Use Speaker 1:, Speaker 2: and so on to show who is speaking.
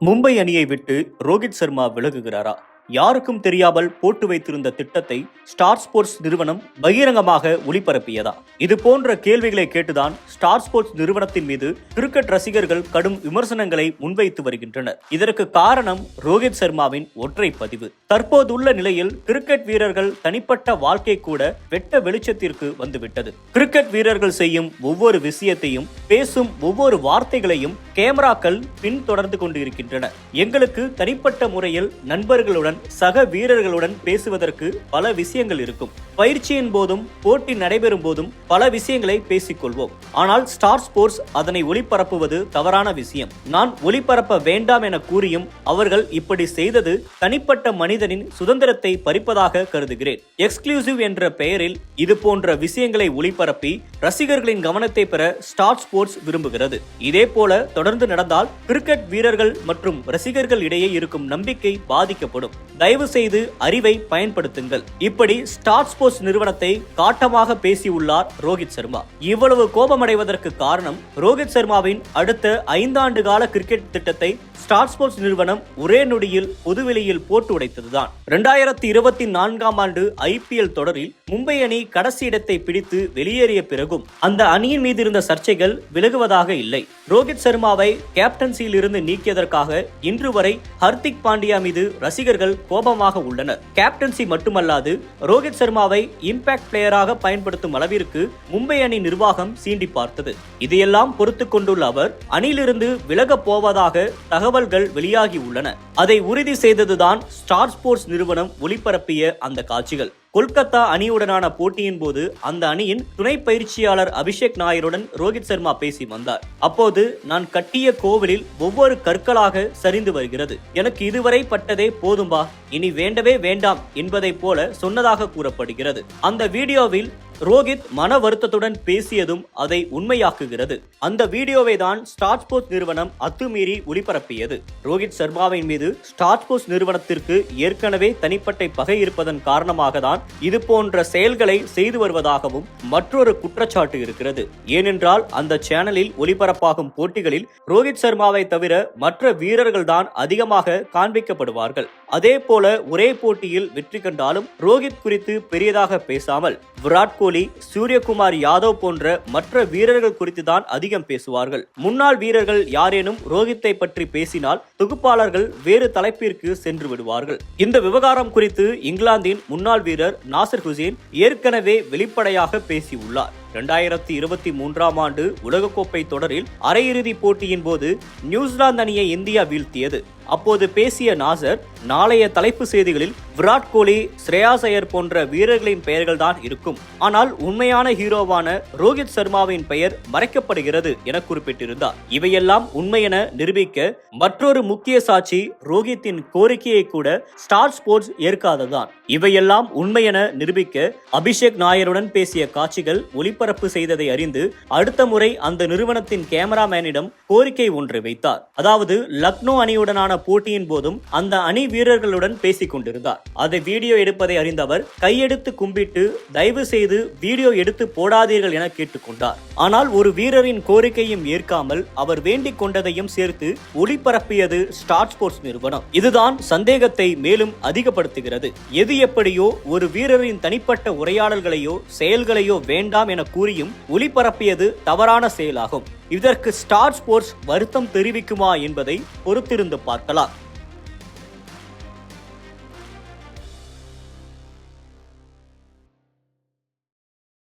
Speaker 1: மும்பை அணியை விட்டு ரோஹித் சர்மா விலகுகிறாரா? யாருக்கும் தெரியாமல் போட்டு வைத்திருந்த திட்டத்தை ஸ்டார் ஸ்போர்ட்ஸ் நிறுவனம் பகிரங்கமாக ஒளிபரப்பியதா? இது போன்ற கேள்விகளை கேட்டுதான் ஸ்டார் ஸ்போர்ட்ஸ் நிறுவனத்தின் மீது கிரிக்கெட் ரசிகர்கள் கடும் விமர்சனங்களை முன்வைத்து வருகின்றனர். இதற்கு காரணம் ரோஹித் சர்மாவின் ஒற்றை பதிவு. தற்போதுள்ள நிலையில் கிரிக்கெட் வீரர்கள் தனிப்பட்ட வாழ்க்கை கூட வெட்ட வெளிச்சத்திற்கு வந்துவிட்டது. கிரிக்கெட் வீரர்கள் செய்யும் ஒவ்வொரு விஷயத்தையும் பேசும் ஒவ்வொரு வார்த்தைகளையும் கேமராக்கள் பின்தொடர்ந்து கொண்டிருக்கின்றன. எங்களுக்கு தனிப்பட்ட முறையில் நண்பர்களுடன் சக வீரர்களுடன் பேசுவதற்கு பல விஷயங்கள் இருக்கும். பயிற்சியின் போதும் போட்டி நடைபெறும் போதும் பல விஷயங்களை பேசிக்கொள்வோம். ஆனால் ஸ்டார் ஸ்போர்ட்ஸ் அதனை ஒளிபரப்புவது தவறான விஷயம். நான் ஒளிபரப்ப வேண்டாம் என கூறியும் அவர்கள் இப்படி செய்தது தனிப்பட்ட மனிதனின் சுதந்திரத்தை பறிப்பதாக கருதுகிறேன். எக்ஸ்க்ளூசிவ் என்ற பெயரில் இது போன்ற விஷயங்களை ஒளிபரப்பி ரசிகர்களின் கவனத்தை பெற ஸ்டார் ஸ்போர்ட்ஸ் விரும்புகிறது. இதே போல தொடர்ந்து நடந்தால் கிரிக்கெட் வீரர்கள் மற்றும் ரசிகர்கள் இடையே இருக்கும் நம்பிக்கை பாதிக்கப்படும். தயவு செய்து அறிவை பயன்படுத்துங்கள். இப்படி ஸ்டார் ஸ்போர்ட்ஸ் நிறுவனத்தை காட்டமாக பேசியுள்ளார் ரோஹித் சர்மா. இவ்வளவு கோபமடைவதற்கு காரணம் ரோஹித் சர்மாவின் அடுத்த ஐந்தாண்டு கால கிரிக்கெட் திட்டத்தை ஸ்டார் ஸ்போர்ட்ஸ் நிறுவனம் ஒரே நொடியில் பொதுவெளியில் போட்டு உடைத்ததுதான். இரண்டாயிரத்தி இருபத்தி நான்காம் ஆண்டு ஐபிஎல் தொடரில் மும்பை அணி கடைசி இடத்தை பிடித்து வெளியேறிய பிறகும் அந்த அணியின் மீது இருந்த சர்ச்சைகள் விலகுவதாக இல்லை. ரோஹித் சர்மாவை கேப்டன்சியில் இருந்து நீக்கியதற்காக இன்று வரை ஹர்திக் பாண்டியா மீது ரசிகர்கள் கோபமாக உள்ளனர். கேப்டன்சி மட்டுமல்லாது ரோஹித் சர்மாவை இம்பாக்ட் பிளேயராக பயன்படுத்தும் அளவிற்கு மும்பை அணி நிர்வாகம் சீண்டி பார்த்தது. இதையெல்லாம் பொறுத்து கொண்டுள்ள அவர் அணியிலிருந்து விலக போவதாக தகவல்கள் வெளியாகி உள்ளன. அதை உறுதி செய்ததுதான் ஸ்டார் ஸ்போர்ட்ஸ் நிறுவனம் ஒளிபரப்பிய அந்த காட்சிகள். கொல்கத்தா அணியுடனான போட்டியின் போது அந்த அணியின் துணை பயிற்சியாளர் அபிஷேக் நாயருடன் ரோஹித் சர்மா பேசி வந்தார். அப்போது நான் கட்டிய கோவிலில் ஒவ்வொரு கற்களாக சரிந்து வருகிறது. எனக்கு இதுவரை பட்டதே போதும்பா இனி வேண்டவே வேண்டாம் என்பதை போல சொன்னதாக கூறப்படுகிறது. அந்த வீடியோவில் ரோஹித் மன வருத்தத்துடன் பேசியதும் அதை உண்மையாக்குகிறது. அந்த வீடியோவை தான் ஸ்டார் ஸ்போர்ட்ஸ் நிறுவனம் அத்துமீறி ஒளிபரப்பியது. ரோஹித் சர்மாவின் மீது ஸ்டார் ஸ்போர்ட்ஸ் நிறுவனத்திற்கு ஏற்கனவே தனிப்பட்ட பகை இருப்பதன் காரணமாக தான் இது போன்ற செயல்களை செய்து வருவதாகவும் மற்றொரு குற்றச்சாட்டு இருக்கிறது. ஏனென்றால் அந்த சேனலில் ஒளிபரப்பாகும் போட்டிகளில் ரோஹித் சர்மாவை தவிர மற்ற வீரர்கள் தான் அதிகமாக காண்பிக்கப்படுவார்கள். அதே போல ஒரே போட்டியில் வெற்றி கண்டாலும் ரோஹித் குறித்து பெரியதாக பேசாமல் விராட் கோலி சூரியகுமார் யாதவ் போன்ற மற்ற வீரர்கள் குறித்து தான் அதிகம் பேசுவார்கள். முன்னாள் வீரர்கள் யாரேனும் ரோஹித்தை பற்றி பேசினால் தொகுப்பாளர்கள் வேறு தலைப்பிற்கு சென்று விடுவார்கள். இந்த விவகாரம் குறித்து இங்கிலாந்தின் முன்னாள் வீரர் நாசர் ஹுசேன் ஏற்கனவே வெளிப்படையாக பேசியுள்ளார். இரண்டாயிரத்தி இருபத்தி மூன்றாம் ஆண்டு உலகக்கோப்பை தொடரில் அரையிறுதி போட்டியின் போது நியூசிலாந்து அணியை இந்தியா வீழ்த்தியது. அப்போது பேசிய நாசர் நாளைய தலைப்பு செய்திகளில் விராட் கோலி ஸ்ரேயாஸ் ஐயர் போன்ற வீரர்களின் பெயர்கள் தான் இருக்கும். ஆனால் உண்மையான ஹீரோவான ரோஹித் சர்மாவின் பெயர் மறைக்கப்படுகிறது என குறிப்பிட்டிருந்தார். இவையெல்லாம் உண்மை என நிரூபிக்க மற்றொரு முக்கிய சாட்சி ரோஹித்தின் கோரிக்கையை கூட ஸ்டார் ஸ்போர்ட்ஸ் ஏற்காததான் இவையெல்லாம் உண்மை என நிரூபிக்க அபிஷேக் நாயருடன் பேசிய காட்சிகள் ஒளிபரப்பு செய்ததை அறிந்து அடுத்த முறை அந்த நிறுவனத்தின் கேமராமேனிடம் கோரிக்கை ஒன்றை வைத்தார். அதாவது லக்னோ அணியுடனான போட்டியின் போதும் அந்த அணி வீரர்களுடன் பேசிக் கொண்டிருந்தார். அதை வீடியோ எடுப்பதை அறிந்தவர் கையெடுத்து கும்பிட்டு தயவு செய்து வீடியோ எடுத்து போடாதீர்கள் என கேட்டுக்கொண்டார் ஆனால் ஒரு வீரரின் கோரிக்கையும் ஏற்காமல் அவர் வேண்டிக் கொண்டதையும் சேர்த்து ஒளிபரப்பியது ஸ்டார் ஸ்போர்ட்ஸ் நிறுவனம். இதுதான் சந்தேகத்தை மேலும் அதிகப்படுத்துகிறது. எது எப்படியோ ஒரு வீரரின் தனிப்பட்ட உரையாடல்களையோ செயல்களையோ வேண்டாம் என கூறியும் ஒளிபரப்பியது தவறான செயலாகும். இதற்கு ஸ்டார் ஸ்போர்ட்ஸ் வருத்தம் தெரிவிக்குமா என்பதை பொறுத்திருந்து பார்க்கலாம்.